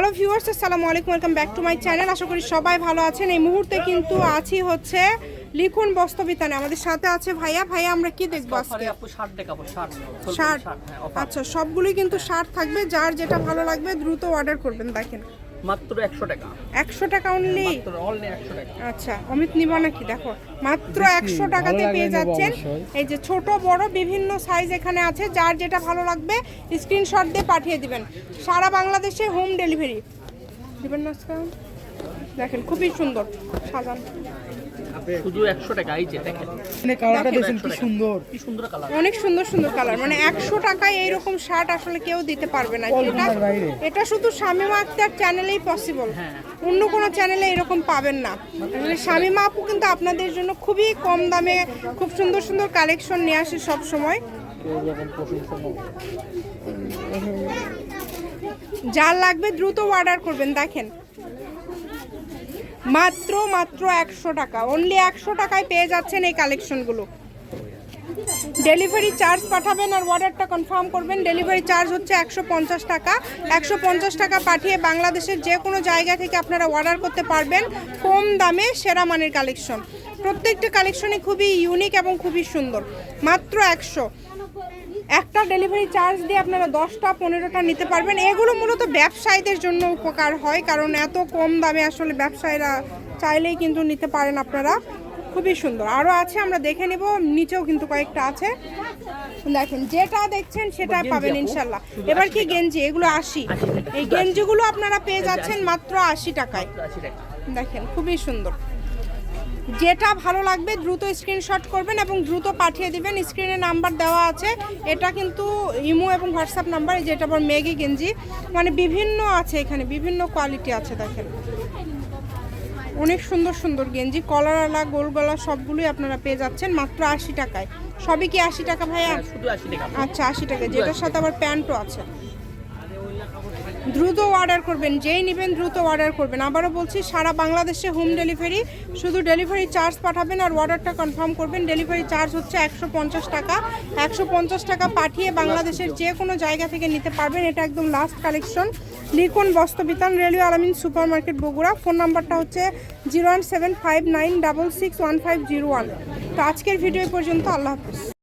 Hello viewers আসসালামু আলাইকুম welcome back to my channel. আশা করি সবাই ভালো আছেন। এই মুহূর্তে কিন্তু আছি হচ্ছে লিখুন বস্তবিতানে আমাদের সাথে আছে ভাইয়া। ভাইয়া আমরা কি দেখব আজকে? শার্ট হ্যাঁ আচ্ছা সবগুলোই কিন্তু শার্ট থাকবে। যার যেটা ভালো লাগবে দ্রুত অর্ডার করবেন দেখেন। মাত্র একশো টাকা। একশো টাকা অনলি মাত্র অনলি একশো টাকা। আচ্ছা অমিত নিব নাকি? দেখো মাত্র একশো টাকাতে পেয়ে যাচ্ছেন। এই যে ছোট বড় বিভিন্ন সাইজ এখানে আছে। যার যেটা ভালো লাগবে স্ক্রিনশট দিয়ে পাঠিয়ে দিবেন। সারা বাংলাদেশে হোম ডেলিভারি দিবেন না? দেখেন খুবই সুন্দর সাজান। শুধু একশো টাকা এই যে দেখেন। মানে কালারটা দেখেন। কি সুন্দর। কি সুন্দর কালার। অনেক সুন্দর সুন্দর কালার। মানে একশো টাকায় এইরকম শার্ট আসলে কেউ দিতে পারবে না। এটা। এটা শুধু শামিমা আক্তার চ্যানেলেই পসিবল। অন্য কোনো চ্যানেলে এরকম পাবেন না। আসলে শামিমা আপু কিন্তু আপনাদের জন্য খুবই কম দামে খুব সুন্দর সুন্দর কালেকশন নিয়ে আসে সব সময়। যার লাগবে দ্রুত অর্ডার করবেন দেখেন। মাত্র মাত্র একশো টাকা। অনলি একশো টাকায় পেয়ে যাচ্ছেন এই কালেকশনগুলো ডেলিভারি চার্জ পাঠাবেন আর অর্ডারটা কনফার্ম করবেন। ডেলিভারি চার্জ হচ্ছে একশো পঞ্চাশ টাকা। একশো পঞ্চাশ টাকা পাঠিয়ে বাংলাদেশের যে কোনো জায়গা থেকে আপনারা অর্ডার করতে পারবেন কম দামে সেরা মানের কালেকশন প্রত্যেকটা কালেকশনই খুবই ইউনিক এবং খুবই সুন্দর। মাত্র একশো। একটা ডেলিভারি চার্জ দিয়ে আপনারা দশটা পনেরোটা নিতে পারবেন। এগুলো মূলত ব্যবসায়ীদের জন্য উপকার হয় কারণ এত কম দামে আসলে ব্যবসায়ীরা চাইলেই কিন্তু নিতে পারেন আপনারা। খুবই সুন্দর। আরও আছে আমরা দেখে নেব। নিচেও কিন্তু কয়েকটা আছে। দেখেন যেটা দেখছেন সেটা পাবেন ইনশাল্লাহ। এবার কি গেঞ্জি? এগুলো আশি। এই গেঞ্জিগুলো আপনারা পেয়ে যাচ্ছেন মাত্র আশি টাকায়। দেখেন খুবই সুন্দর। যেটা ভালো লাগবে দ্রুত স্ক্রিনশট করবেন এবং দ্রুত পাঠিয়ে দিবেন। স্ক্রিনে নাম্বার দেওয়া আছে। এটা কিন্তু ইমো এবং হোয়াটসঅ্যাপ নাম্বার যেটা আবার মেগি গেঞ্জি। মানে বিভিন্ন আছে এখানে বিভিন্ন কোয়ালিটি আছে দেখেন। অনেক সুন্দর সুন্দর গেঞ্জি কলারওয়ালা গোল গলা সবগুলোই আপনারা পেয়ে যাচ্ছেন মাত্র আশি টাকায়। সবই কি আশি টাকা ভাইয়া? হ্যাঁ, আচ্ছা আশি টাকা। যেটার সাথে আবার প্যান্টও আছে। দ্রুত অর্ডার করবেন, যেই নেবেন দ্রুত অর্ডার করবেন। আবারও বলছি, সারা বাংলাদেশে হোম ডেলিভারি শুধু ডেলিভারি চার্জ পাঠাবেন আর অর্ডারটা কনফার্ম করবেন। ডেলিভারি চার্জ হচ্ছে একশো পঞ্চাশ টাকা। একশো পঞ্চাশ টাকা পাঠিয়ে বাংলাদেশের যে কোনো জায়গা থেকে নিতে পারবেন। এটা একদম last collection Likhon Bostrobitan railway Alamin super market Bogura. Phone নাম্বারটা হচ্ছে zero one seven five nine double six one five zero one. তো আজকের ভিডিও পর্যন্ত। আল্লাহ হাফিজ।